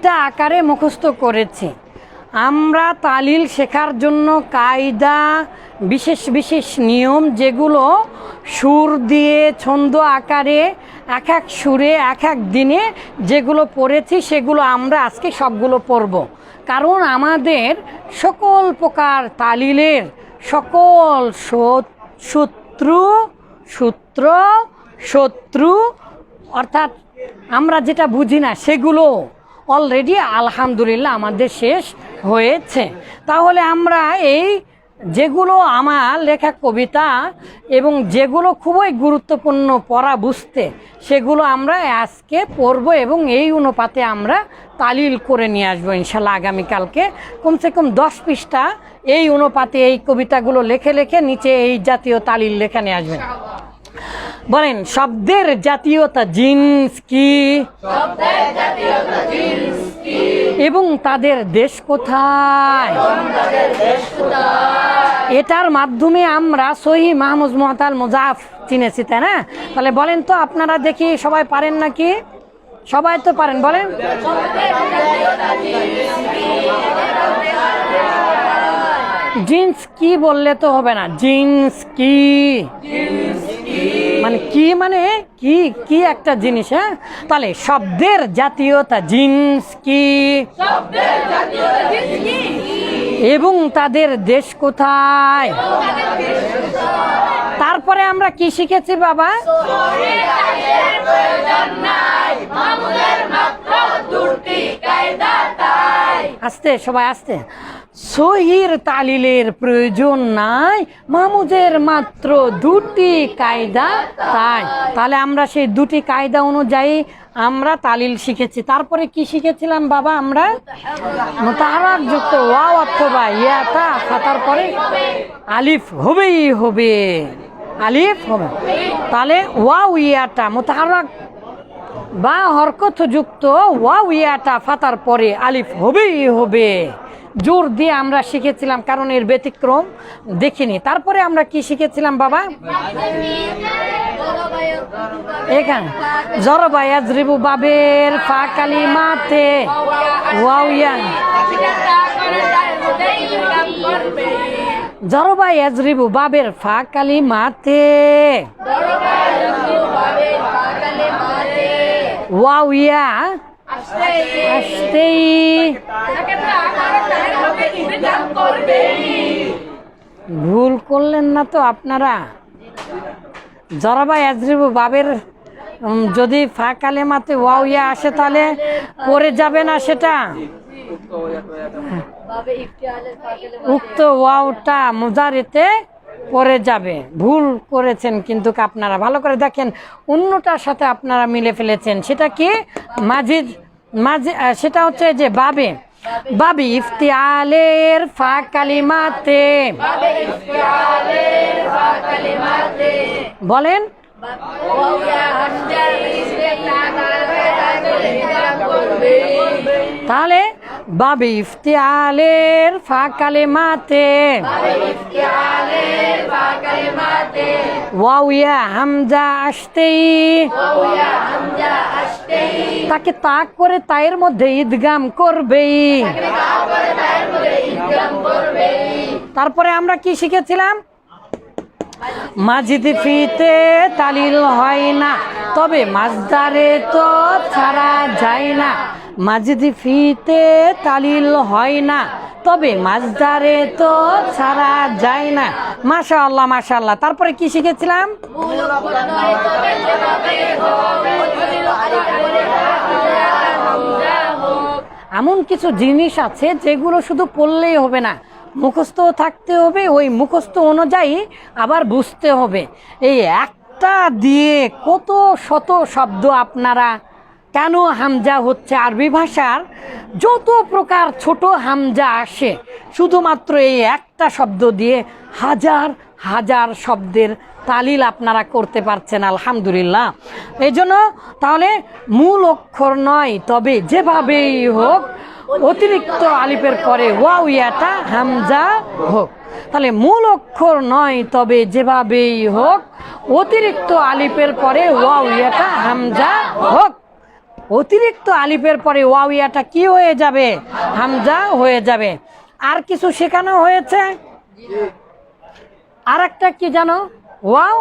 এটা আকারে মুখস্থ করেছি। আমরা তালিল শেখার জন্য কায়দা, বিশেষ বিশেষ নিয়ম যেগুলো সুর দিয়ে, ছন্দ আকারে, এক এক সুরে, এক এক দিনে যেগুলো পড়েছি সেগুলো আমরা আজকে সবগুলো পড়ব। কারণ আমাদের সকল প্রকার তালিলের সকল সূত্র সূত্র, শত্রু, অর্থাৎ আমরা যেটা বুঝি না সেগুলো অলরেডি আলহামদুলিল্লাহ আমাদের শেষ হয়েছে। তাহলে আমরা এই যেগুলো আমার লেখা কবিতা এবং যেগুলো খুবই গুরুত্বপূর্ণ পড়া বুঝতে, সেগুলো আমরা আজকে পড়ব এবং এই অনুপাতে আমরা তালিল করে নিয়ে আসব ইনশাল্লাহ আগামীকালকে। কমসে কম দশ পৃষ্ঠা এই অনুপাতে এই কবিতাগুলো লেখে লেখে নিচে এই জাতীয় তালিল লেখা নিয়ে আসবেন। বলেন শব্দের জাতীয়তা জিন্স কি? এবং তাদের দেশ কোথায়? এটার মাধ্যমে আমরা সহি মাহমুদ মোহতাল মুজাফ চিনেছি তাই না? তাহলে বলেন তো আপনারা দেখি সবাই পারেন নাকি? সবাই তো পারেন বলেন। জিন্স কি বললে তো হবে না, জিন্স কি? মানে কি মানে? কি কি একটা জিনিস হ্যাঁ? তাহলে শব্দের জাতীয়তা জিন্স কি? এবং তাদের দেশ কোথায়? তারপরে আমরা কি শিখেছি বাবা? আস্তে, সবাই আস্তে। সহির তালিলের প্রয়োজন নাই। মামুদের মাত্র দুটি কায়দা তাই। তাহলে আমরা সেই দুটি কায়দা অনুযায়ী আমরা তালিল শিখেছি। তারপরে কি শিখেছিলাম বাবা আমরা? মোতাহারাক যুক্ত ওয়াও অথবা ইয়াটা ফাতার পরে আলিফ হবেই হবে। আলিফ হবে। তাহলে ওয়াও ইয়াটা মোতাহারাক বা হরকত যুক্ত ওয়াও ইয়াটা ফাতার পরে আলিফ হবেই হবে। জোর দিয়ে আমরা শিখেছিলাম, কারণ এর ব্যতিক্রম দেখিনি। তারপরে আমরা কি শিখেছিলাম বাবা? এখানে জরবা ইয়াজরিবু বাবের ফা কালিমাতে ওয়াও ইয়া জরবা ইয়াজরিবু বাবের ফা কালিমাতে ওয়াও, ইয়া। আসতেই। ভুল করলেন না তো আপনারা? জরাবা ইয়াজরিবু বাবের যদি ফা কালেমাতে ওয়াও ইয়া আসে তাহলে পরে যাবে না সেটা? উক্ত ওয়াওটা মুজারিতে পরে যাবে। ভুল করেছেন কিন্তু আপনারা। ভালো করে দেখেন, অন্যটার সাথে আপনারা মিলে ফেলেছেন। সেটা কি? মাঝিদ মাঝে সেটা হচ্ছে যে বাবে। বাবি ইফতিয়ালের ফা কালিমাতে। বলেন তাহলে বাবে ইফতিয়ালের ফা কালিমাতে ওয়াউয়া হামজা আসতেই তাকে তাক করে তায়ের মধ্যে ঈদগাম করবেই। তারপরে আমরা কি শিখেছিলাম? মাজিদ ফিতে তালিল হয় না, তবে মাজদারে তো ছাড়া যায় না। মাজিদ ফিতে তালিল হয় না, তবে মাজদারে তো ছাড়া যায় না। মাশা আল্লাহ মাশা আল্লাহ তারপরে কি শিখেছিলাম? এমন কিছু জিনিস আছে যেগুলো শুধু পড়লেই হবে না। মুখস্থ থাকতে হবে, ওই মুখস্থ অনুযায়ী আবার বুঝতে হবে। এই একটা দিয়ে কত শত শব্দ আপনারা, কেন হামজা হচ্ছে আরবি ভাষার? যত প্রকার ছোট হামজা আসে, শুধুমাত্র এই একটা শব্দ দিয়ে হাজার হাজার শব্দের তালিল আপনারা করতে পারছেন, আলহামদুলিল্লাহ। এই জন্য তাহলে মূল অক্ষর নয়, তবে যেভাবেই হোক অতিরিক্ত আলিফের পরে ওয়াও ইয়াটা হামজা হোক। তাহলে মূল অক্ষর নয়, তবে যেভাবেই হোক, অতিরিক্ত আলিফের পরে ওয়াও ইয়াটা হামজা হোক। অতিরিক্ত আলিফের পরে ওয়াউইয়াটা কি হয়ে যাবে? হামজা হয়ে যাবে। আর কিছু শেখানো হয়েছে? আর একটা কি জানো? ওয়াও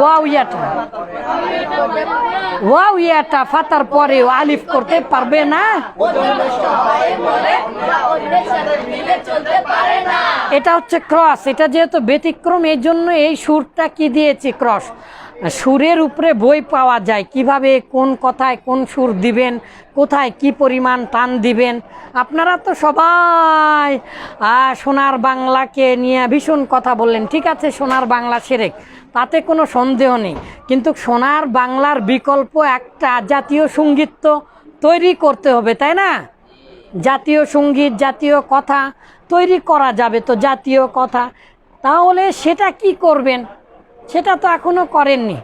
ওয়াও ইয়াটা। ওয়াও ফাতার পরে আলিফ করতে পারবে না। এটা হচ্ছে ক্রস এটা যেহেতু ব্যতিক্রম এই জন্য এই সুরটা কি দিয়েছি ক্রস সুরের উপরে বই পাওয়া যায়। কীভাবে, কোন কথায় কোন সুর দিবেন, কোথায় কি পরিমাণ টান দিবেন, আপনারা তো সবাই সোনার বাংলাকে নিয়ে ভীষণ কথা বললেন। ঠিক আছে, সোনার বাংলা সেরেক তাতে কোনো সন্দেহ নেই। কিন্তু সোনার বাংলার বিকল্প একটা জাতীয় সংগীত তো তৈরি করতে হবে, তাই না? জাতীয় সংগীত, জাতীয় কথা তৈরি করা যাবে তো জাতীয় কথা। তাহলে সেটা কি করবেন? সেটা তো এখনও করেননি।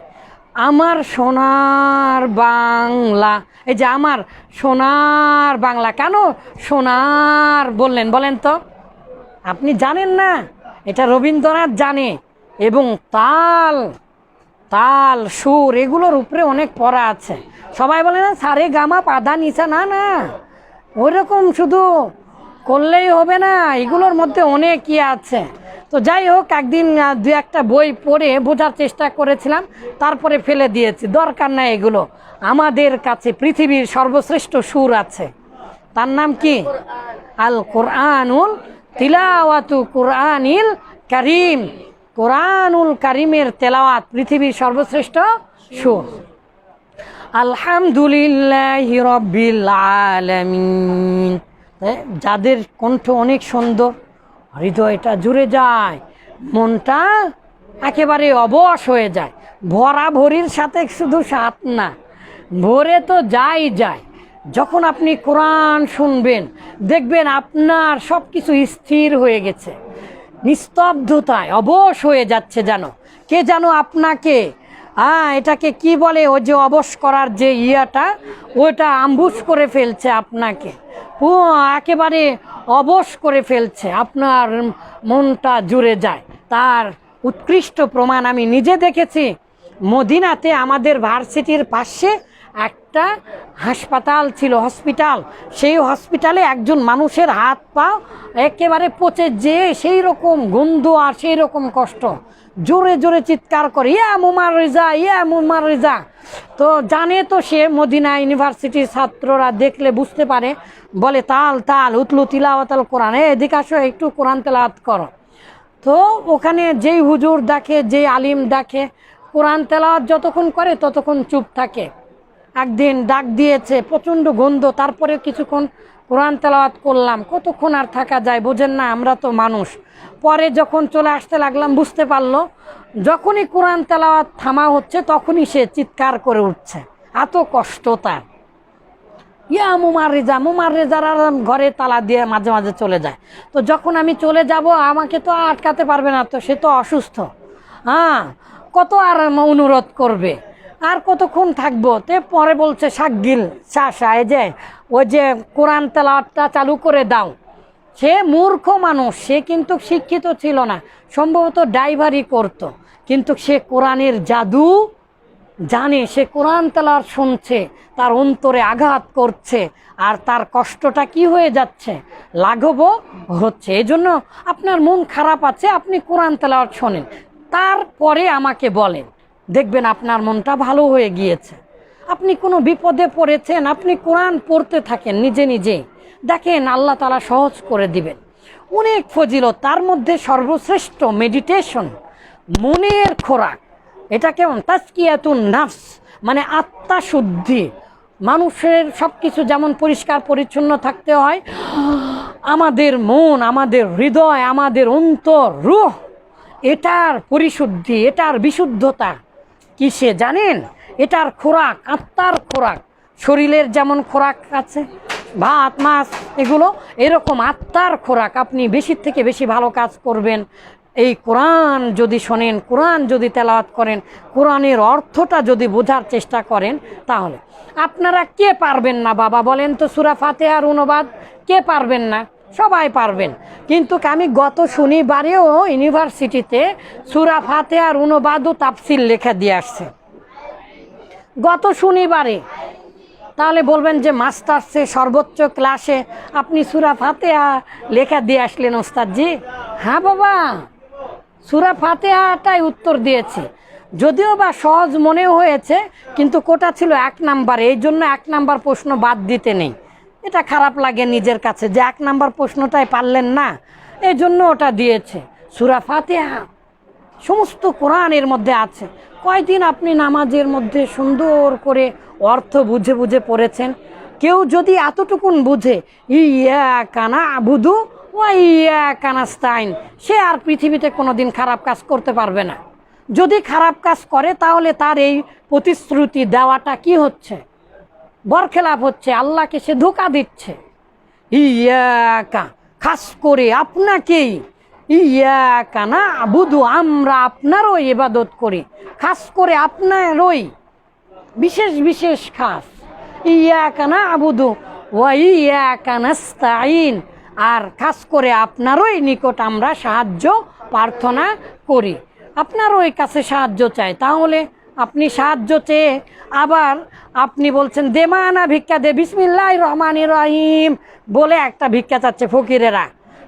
আমার সোনার বাংলা, এই যে আমার সোনার বাংলা, কেন সোনার বললেন বলেন তো? আপনি জানেন না, এটা রবীন্দ্রনাথ জানে, এবং তাল তাল, সুর, এগুলোর উপরে অনেক পড়া আছে। সবাই বলে না, সারে, গামা পাদা নিচা, না না। ওইরকম শুধু করলেই হবে না, এগুলোর মধ্যে অনেক ইয়ে আছে। তো যাই হোক, একদিন দু একটা বই পড়ে বোঝার চেষ্টা করেছিলাম, তারপরে ফেলে দিয়েছি। দরকার নাই এগুলো। আমাদের কাছে পৃথিবীর সর্বশ্রেষ্ঠ সুর আছে। তার নাম কি? আল কোরআনুল তিলাওয়াতু কোরআনিল কারিম। কোরআনুল কারিমের তেলাওয়াত পৃথিবীর সর্বশ্রেষ্ঠ সুর। আলহামদুলিল্লাহ রব্বিল আলামিন। যাদের কণ্ঠ অনেক সুন্দর হৃদয়টা জুড়ে যায়, মনটা একেবারে অবশ হয়ে যায়। ভরা ভরির সাথে শুধু সাত না, ভরে তো যাই যায়। যখন আপনি কোরআন শুনবেন, দেখবেন আপনার সব কিছু স্থির হয়ে গেছে। নিস্তব্ধতায়, অবশ হয়ে যাচ্ছে যেন। কে যেন আপনাকে হ্যাঁ এটাকে কি বলে? ওই যে অবশ করার যে ইয়াটা ওটা আম্বুস করে ফেলছে আপনাকে। ও একেবারে অবশ করে ফেলছে। আপনার মনটা জুড়ে যায়। তার উৎকৃষ্ট প্রমাণ আমি নিজে দেখেছি। মদিনাতে আমাদের ভার্সিটির পাশে একটা হাসপাতাল ছিল, হসপিটাল। সেই হসপিটালে একজন মানুষের হাত পা একেবারে পচে যে সেই রকম গন্ধ আর সেই রকম কষ্ট। জোরে জোরে চিৎকার করে, ইয়া মুমার রেজা, ইয়া মুমার রেজা। তো জানে তো সে মদিনা ইউনিভার্সিটির ছাত্ররা দেখলে বুঝতে পারে, বলে, তাল তাল, উতলু তিলাওয়াতাল কোরআন এদিকে আসো, একটু কোরআন তেলাওয়াত করো। তো ওখানে যেই হুজুর দেখে, যেই আলিম দেখে, কোরআন তেলাওয়াত যতক্ষণ করে ততক্ষণ চুপ থাকে। একদিন ডাক দিয়েছে, প্রচণ্ড গন্ধ তারপরে কিছুক্ষণ কোরআন তেলাওয়াত করলাম, কতক্ষণ আর থাকা যায় বোঝেন না, আমরা তো মানুষ। পরে যখন চলে আসতে লাগলাম, বুঝতে পারল, যখনই কোরআন তেলাওয়াত থামা হচ্ছে, তখনই সে চিৎকার করে উঠছে। এত কষ্ট তার। ইয়া মুমার রেজা মুমার রেজার ঘরে তালা দিয়ে মাঝে মাঝে চলে যায়। তো যখন আমি চলে যাব, আমাকে তো আটকাতে পারবে না, তো সে তো অসুস্থ। হ্যাঁ কত আর অনুরোধ করবে? আর কতক্ষণ থাকব? তে পরে বলছে শাকগিল চাষা এই যে, ওই যে কোরআন তেলাওয়াতটা চালু করে দাও। সে মূর্খ মানুষ, সে কিন্তু শিক্ষিত ছিল না, সম্ভবত ড্রাইভারই করত। কিন্তু সে কোরআনের জাদু জানে, সে কোরআন তেলার শুনছে, তার অন্তরে আঘাত করছে, আর তার কষ্টটা কি হয়ে যাচ্ছে? লাঘবও হচ্ছে। এই জন্য আপনার মন খারাপ আছে, আপনি কোরআন তেলাওয়াত শোনেন। তারপরে আমাকে বলেন। দেখবেন আপনার মনটা ভালো হয়ে গিয়েছে। আপনি কোনো বিপদে পড়েছেন, আপনি কোরআন পড়তে থাকেন নিজে নিজে। দেখেন আল্লাহ তালা সহজ করে দিবেন। অনেক ফজিলত, তার মধ্যে সর্বশ্রেষ্ঠ মেডিটেশন মনের খোরাক। এটা কেমন? তাস্কিয়াতুন নাফস মানে আত্মা শুদ্ধি। মানুষের সব কিছু যেমন পরিষ্কার, পরিচ্ছন্ন থাকতে হয়, আমাদের মন, আমাদের হৃদয়, আমাদের অন্তর, রুহ, এটার পরিশুদ্ধি, এটার বিশুদ্ধতা। কিসে জানেন? এটার খোরাক, আত্মার খোরাক। শরীরের যেমন খোরাক আছে, ভাত, মাছ, এগুলো এরকম আত্মার খোরাক। আপনি বেশি থেকে বেশি ভালো কাজ করবেন। এই কোরআন যদি শোনেন, কোরআন যদি তেলাওয়াত করেন, কোরআনের অর্থটা যদি বোঝার চেষ্টা করেন, তাহলে। আপনারা কে পারবেন না, বাবা বলেন তো সুরা ফাতেহার অনুবাদ? কে পারবেন না? সবাই পারবেন। কিন্তু আমি গত শনিবারেও ইউনিভার্সিটিতে সুরা ফাতেহার অনুবাদ ও তাফসিল লেখা দিয়ে আসছে। গত শনিবারে। তাহলে বলবেন যে মাস্টার্সে, সর্বোচ্চ ক্লাসে আপনি সুরা ফাতেহা লেখা দিয়ে আসলেন ওস্তাদজি? হ্যাঁ বাবা। সুরা ফাতেহাটাই উত্তর দিয়েছে। যদিও বা সহজ মনেও হয়েছে, কিন্তু কোটা ছিল এক নাম্বারে। এই জন্য এক নাম্বার প্রশ্ন বাদ দিতে নেই। এটা খারাপ লাগে নিজের কাছে, যে এক নাম্বার প্রশ্নটাই পারলেন না এই জন্য ওটা দিয়েছে। সুরা ফাতেহা, সমস্ত কোরআনের মধ্যে আছে। কয়দিন আপনি নামাজের মধ্যে সুন্দর করে অর্থ বুঝে বুঝে পড়েছেন? কেউ যদি এতটুকুন বুঝে ইয়া কানা আবুদু ও ইয়া কানাস্তাইন সে আর পৃথিবীতে কোনোদিন খারাপ কাজ করতে পারবে না। যদি খারাপ কাজ করে, তাহলে তার এই প্রতিশ্রুতি দেওয়াটা কি হচ্ছে? বরখেলাপ হচ্ছে, আল্লাহকে সে ধোকা দিচ্ছে। ইয়াকা, খাস করে আপনাকেই। ইয়াকা না বুধু আমরা আপনারও ইবাদত করি। খাস করে আপনারই। বিশেষ বিশেষ খাস। ইয়াকা না আবুদু ওয়া ইয়াকা নাস্তাইন আর খাস করে আপনারই নিকট আমরা সাহায্য, প্রার্থনা করি। আপনারই কাছে সাহায্য চাই। তাহলে আপনি সাহায্য চেয়ে আবার আপনি বলছেন দেমানা ভিক্ষা, দে বিসমিল্লাহ রহমান রহিম। বলে একটা ভিক্ষা চাচ্ছে ফকিরেরা।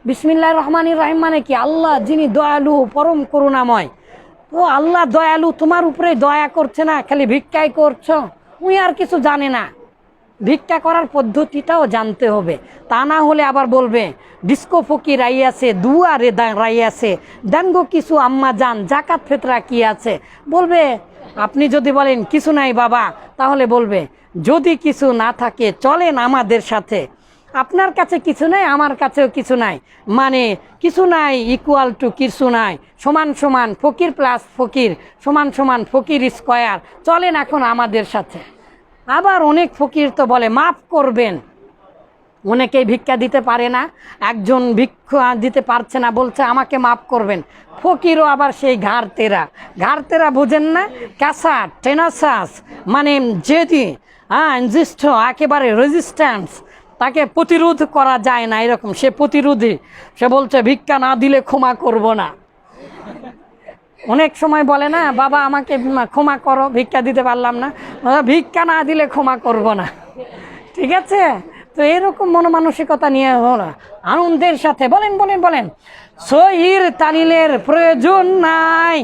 বিসমিল্লাহ রহমান রহিম মানে কি? আল্লাহ যিনি দয়ালু, পরম করুণাময়। ও আল্লাহ দয়ালু তোমার উপরে দয়া করছে না, খালি ভিক্ষাই করছ? উনি আর কিছু জানে না। ভিক্ষা করার পদ্ধতিটাও জানতে হবে। তা না হলে আবার বলবে, ডিস্কো ফকি রাইয়াছে দুয়ারে দা- রাইয়াছে দেনগো কিছু আম্মা যান, জাকাত ফেতরা কি আছে? বলবে, আপনি যদি বলেন, কিছু নাই বাবা। তাহলে বলবে, যদি কিছু না থাকে, চলেন আমাদের সাথে। আপনার কাছে কিছু নাই, আমার কাছেও কিছু নাই। মানে কিছু নাই ইকুয়াল টু কিছু নাই। সমান সমান ফকির প্লাস ফকির, সমান সমান ফকির স্কয়ার চলেন এখন আমাদের সাথে। আবার অনেক ফকির তো বলে, মাফ করবেন। অনেকেই ভিক্ষা দিতে পারে না, একজন ভিক্ষা দিতে পারছে না, বলছে, আমাকে মাফ করবেন। ফকিরও আবার সেই ঘাড় তেরা ঘাড় তেরা বোঝেন না ক্যাসা টেনাসাস মানে যেদি হ্যাঁ ইনজিস্ট একেবারে রেজিস্ট্যান্স তাকে প্রতিরোধ করা যায় না এরকম। সে প্রতিরোধী, সে বলছে, ভিক্ষা না দিলে ক্ষমা করব না। অনেক সময় বলে না, বাবা, আমাকে ক্ষমা করো, ভিক্ষা দিতে পারলাম না। ভিক্ষা না দিলে ক্ষমা করব না। ঠিক আছে? তো এরকম মনমানসিকতা নিয়ে হলো আনন্দের সাথে, বলেন বলেন বলেন। সহির তালিলের প্রয়োজন নাই।